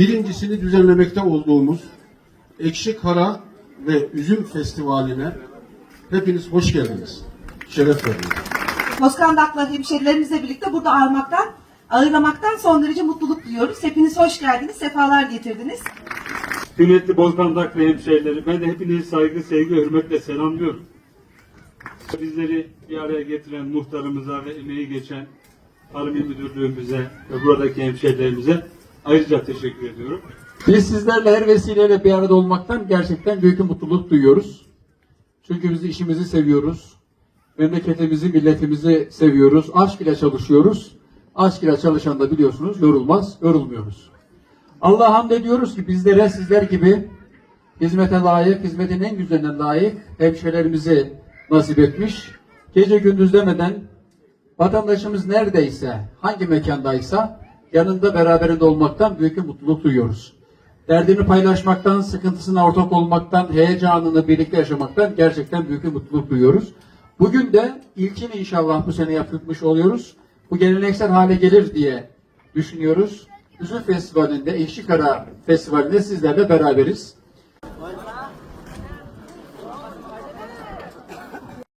birincisini düzenlemekte olduğumuz Ekşi Kara ve Üzüm Festivali'ne hepiniz hoş geldiniz. Şeref verdiniz. Bozkandaklı hemşerilerimizle birlikte burada ağırmaktan, ağırlamaktan son derece mutluluk duyuyoruz. Hepiniz hoş geldiniz, sefalar getirdiniz. Kıymetli Bozkandaklı hemşehrileri, ben de hepinizi saygı, sevgi, hürmetle selamlıyorum. Bizleri bir araya getiren muhtarımıza ve emeği geçen Tarım Müdürlüğümüze ve buradaki hemşehrilerimize ayrıca teşekkür ediyorum. Biz sizlerle her vesileyle bir arada olmaktan gerçekten büyük bir mutluluk duyuyoruz. Çünkü biz işimizi seviyoruz. Memleketimizi, milletimizi seviyoruz. Aşk ile çalışıyoruz. Aşk ile çalışan da biliyorsunuz yorulmaz, yorulmuyoruz. Allah'a hamd ediyoruz ki bizlere sizler gibi hizmete layık, hizmetin en güzeline layık hemşehrilerimizi nasip etmiş. Gece gündüz demeden vatandaşımız neredeyse, hangi mekandaysa yanında beraberinde olmaktan büyük bir mutluluk duyuyoruz. Derdini paylaşmaktan, sıkıntısına ortak olmaktan, heyecanını birlikte yaşamaktan gerçekten büyük bir mutluluk duyuyoruz. Bugün de ilkini inşallah bu sene yapmış oluyoruz. Bu geleneksel hale gelir diye düşünüyoruz. Üzüm Festivali'nde, Ekşikara Festivali'nde sizlerle beraberiz.